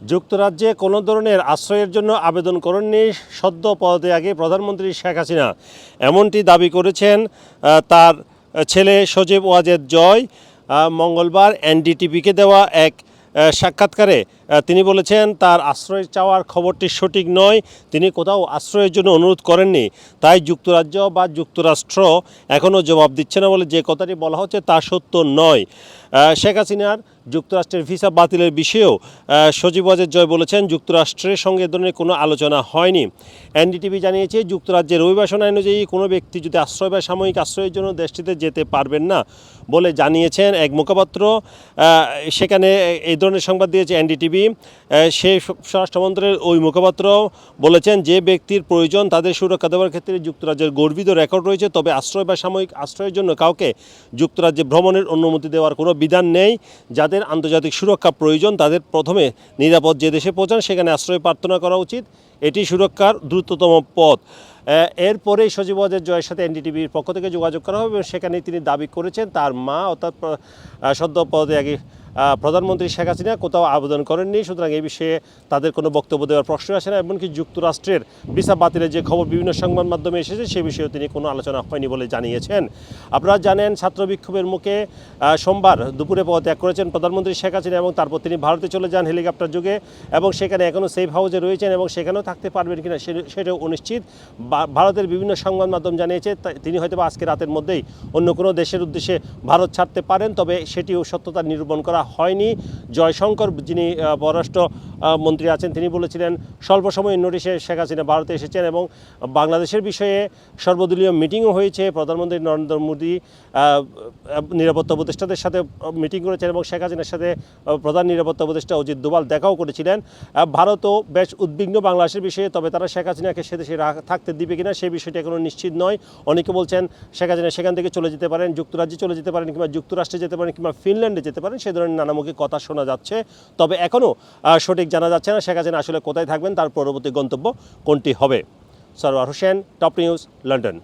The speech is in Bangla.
যুক্তরাজ্যে কোনো ধরনের আশ্রয়ের জন্য আবেদন করেননি সদ্য পদে আগে প্রধানমন্ত্রী শেখ হাসিনা। এমনটি দাবি করেছেন তার ছেলে সজীব ওয়াজেদ জয়। মঙ্গলবার এনডিটিভিকে দেওয়া এক সাক্ষাৎকারে তিনি বলেছেন, তার আশ্রয় চাওয়ার খবরটি সঠিক নয়, তিনি কোথাও আশ্রয়ের জন্য অনুরোধ করেননি। তাই যুক্তরাজ্য বা যুক্তরাষ্ট্র এখনও জবাব দিচ্ছে না বলে যে কথাটি বলা হচ্ছে তা সত্য নয়। শেখ হাসিনার যুক্তরাষ্ট্রের ভিসা বাতিলের বিষয়েও সজীব ওয়াজেদ জয় বলেছেন, যুক্তরাষ্ট্রের সঙ্গে এ ধরনের কোনো আলোচনা হয়নি। এনডিটিভি জানিয়েছে যুক্তরাজ্যের অভিবাসন আইন অনুযায়ী কোনো ব্যক্তি যদি আশ্রয় বা সাময়িক আশ্রয়ের জন্য দেশটিতে যেতে পারবেন না বলে জানিয়েছেন এক মুখপাত্র সেখানে এই ধরনের সংবাদ দিয়েছে এনডিটিভি। সে স্বরাষ্ট্রমন্ত্রের ওই মুখপাত্র বলেছেন, যে ব্যক্তির প্রয়োজন তাদের সুরক্ষা দেওয়ার ক্ষেত্রে যুক্তরাজ্যের গর্বিত রেকর্ড রয়েছে, তবে আশ্রয় বা সাময়িক আশ্রয়ের জন্য কাউকে যুক্তরাজ্যে ভ্রমণের অনুমতি দেওয়ার কোনো বিধান নেই যাদের আন্তর্জাতিক সুরক্ষা প্রয়োজন তাদের প্রথমে নিরাপদ যে দেশে পৌঁছান সেখানে আশ্রয় প্রার্থনা করা উচিত। এটি সুরক্ষার দ্রুততম পথ। আহ, এরপরেই সজীব জয়ের সাথে এনডিটিভির পক্ষ থেকে যোগাযোগ করা হবে এবং সেখানে তিনি দাবি করেছেন তার মা অর্থাৎ সদ্য পদে আগে প্রধানমন্ত্রী শেখ হাসিনা কোথাও আবেদন করেননি। সুতরাং এই বিষয়ে তাদের কোনো বক্তব্য দেওয়ার প্রশ্ন আসে না এমনকি যুক্তরাষ্ট্রের ভিসা বাতিলের যে খবর বিভিন্ন সংবাদ মাধ্যমে এসেছে সে বিষয়েও তিনি কোনো আলোচনা হয়নি বলে জানিয়েছেন। আপনারা জানেন ছাত্র বিক্ষোভের মুখে সোমবার দুপুরে পদত্যাগ করেছেন প্রধানমন্ত্রী শেখ হাসিনা এবং তারপর তিনি ভারতে চলে যান হেলিকপ্টার যুগে এবং সেখানে এখনও সেফ হাউসে রয়েছেন এবং সেখানেও থাকতে পারবেন কিনা সেটাও অনিশ্চিত। ভারতের বিভিন্ন সংবাদ মাধ্যম জানিয়েছে তিনি হয়তো আজকে রাতের মধ্যেই অন্য কোনো দেশের উদ্দেশ্যে ভারত ছাড়তে পারেন, তবে সেটিও সত্যতা নিরূপণ করা হয়নি। জয়শঙ্কর, যিনি পররাষ্ট্র মন্ত্রী আছেন, তিনি বলেছিলেন, স্বল্প সময়ের নোটিশে শেখ হাসিনা ভারতে এসেছেন এবং বাংলাদেশের বিষয়ে সর্বদলীয় মিটিংও হয়েছে। প্রধানমন্ত্রী নরেন্দ্র মোদী নিরাপত্তা উপদেষ্টাদের সাথে মিটিং করেছেন এবং শেখ হাসিনার সাথে প্রধান নিরাপত্তা উপদেষ্টা অজিত দোভাল দেখাও করেছিলেন। ভারতও বেশ উদ্বিগ্ন বাংলাদেশের বিষয়ে, তবে তারা শেখ হাসিনাকে সে দেশে থাকতে দিবে কিনা, সেই বিষয়টি এখনও নিশ্চিত নয়। অনেকে বলছেন, শেখ হাসিনা সেখান থেকে চলে যেতে পারেন, যুক্তরাজ্যে চলে যেতে পারেন কিংবা যুক্তরাষ্ট্রে যেতে পারেন কিংবা ফিনল্যান্ডে যেতে পারেন, সে ধরনের নানামুখী কথা শোনা যাচ্ছে। তবে এখনও সঠিক জানা যাচ্ছে না। শেখ হাসিনা আসলে কোথায় থাকবেন, তার পরবর্তী গন্তব্য কোনটি হবে? Sarwar Hossain, top news, London.